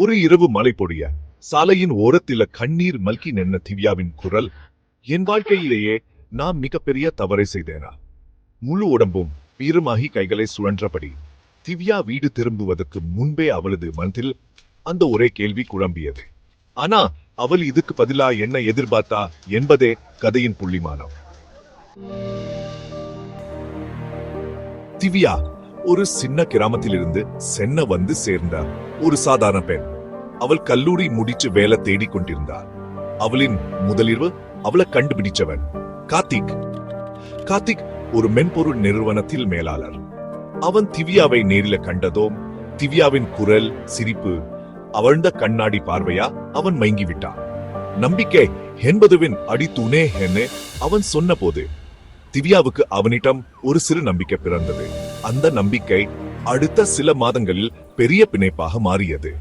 ஒரு இரவு மழை பொழிய சாலையின் ஓரத்தில கண்ணீர் மல்கி நின்ன திவ்யாவின் குரல் என் வாழ்க்கையிலேயே நான் மிகப்பெரிய தவறை செய்தேனா? முழு உடம்பும் வீரமாகி கைகளை சுழன்றபடி திவ்யா வீடு திரும்புவதற்கு முன்பே அவளது மனதில் அந்த ஒரே கேள்வி குழம்பியது. ஆனா அவள் இதுக்கு பதிலா என்ன எதிர்பார்த்தா என்பதே கதையின் புள்ளிமானம். திவ்யா ஒரு சின்ன கிராமத்திலிருந்து சென்ன வந்து சேர்ந்தார். ஒரு சாதாரண பெண். அவள் கல்லூரி முடிச்சு வேலை தேடிக் கொண்டிருந்தார் அவளின் முதலிரவு அவளை கண்டுபிடிச்சவன் கார்த்திக். கார்த்திக் ஒரு மென்பொருள் நிறுவனத்தில் மேலாளர். அவன் திவ்யாவை நேரில கண்டதும் திவ்யாவின் குரல் சிரிப்பு அவழ்ந்த கண்ணாடி பார்வையா அவன் மயங்கி விட்டான் நம்பிக்கை என்பதுவின் அடித்தூணே என்று அவன் சொன்னபோது திவ்யாவுக்கு அவனிடம் ஒரு சிறு நம்பிக்கை பிறந்தது. அந்த நம்பிக்கை அடுத்த சில மாதங்களில் பெரிய பிணைப்பாக மாறியது.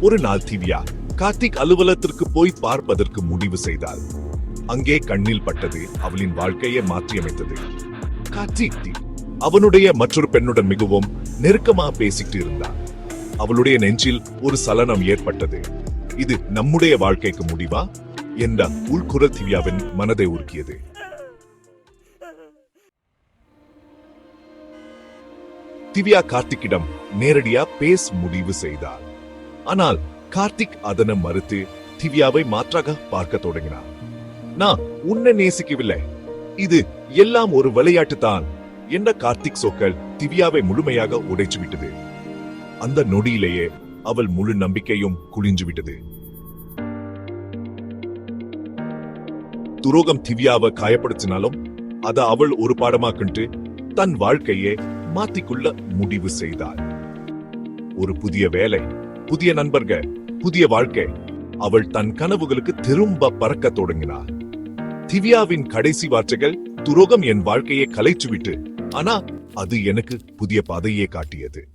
ஒரு நாள் திவ்யா கார்த்திக் அலுவலகத்திற்கு போய் பார்ப்பதற்கு முடிவு செய்தாள். அங்கே கண்ணில் பட்டது அவளின் வாழ்க்கையை மாற்றியமைத்தது. கார்த்திக் தி- அவனுடைய மற்றொரு பெண்ணுடன் மிகவும் நெருக்கமா பேசிட்டு இருந்தான். அவளுடைய நெஞ்சில் ஒரு சலனம் ஏற்பட்டது. இது நம்முடைய வாழ்க்கைக்கு முடிவா? என்ற உள்குரல் திவ்யாவின் மனதை உருக்கியது. திவ்யா கார்த்திக்கிடம் நேரடியா பேச முடிவு செய்தார். ஆனால் கார்த்திக் அதனை மறுத்து திவ்யாவை மாற்றாக பார்க்க தொடங்கினார். நான் உன்னை நேசிக்கவில்லை. இது எல்லாம் ஒரு விளையாட்டு தான் என்ற கார்த்திக் சொற்கள் திவ்யாவை முழுமையாக உடைச்சு விட்டது அந்த நொடியிலேயே அவள் முழு நம்பிக்கையும் குளிஞ்சு விட்டது துரோகம் திவ்யாவை காயப்படுத்தினாலும் அதை அவள் ஒரு பாடமாக்கிட்டு தன் வாழ்க்கையை மாற்றிக்கொள்ள முடிவு செய்தாள். ஒரு புதிய வேலை புதிய நண்பர்கள் புதிய வாழ்க்கை. அவள் தன் கனவுகளுக்கு திரும்ப பறக்க தொடங்கினாள். திவ்யாவின் கடைசி வார்த்தைகள் துரோகம் என் வாழ்க்கையை கலைச்சுவிட்டு ஆனா அது எனக்கு புதிய பாதையே காட்டியது.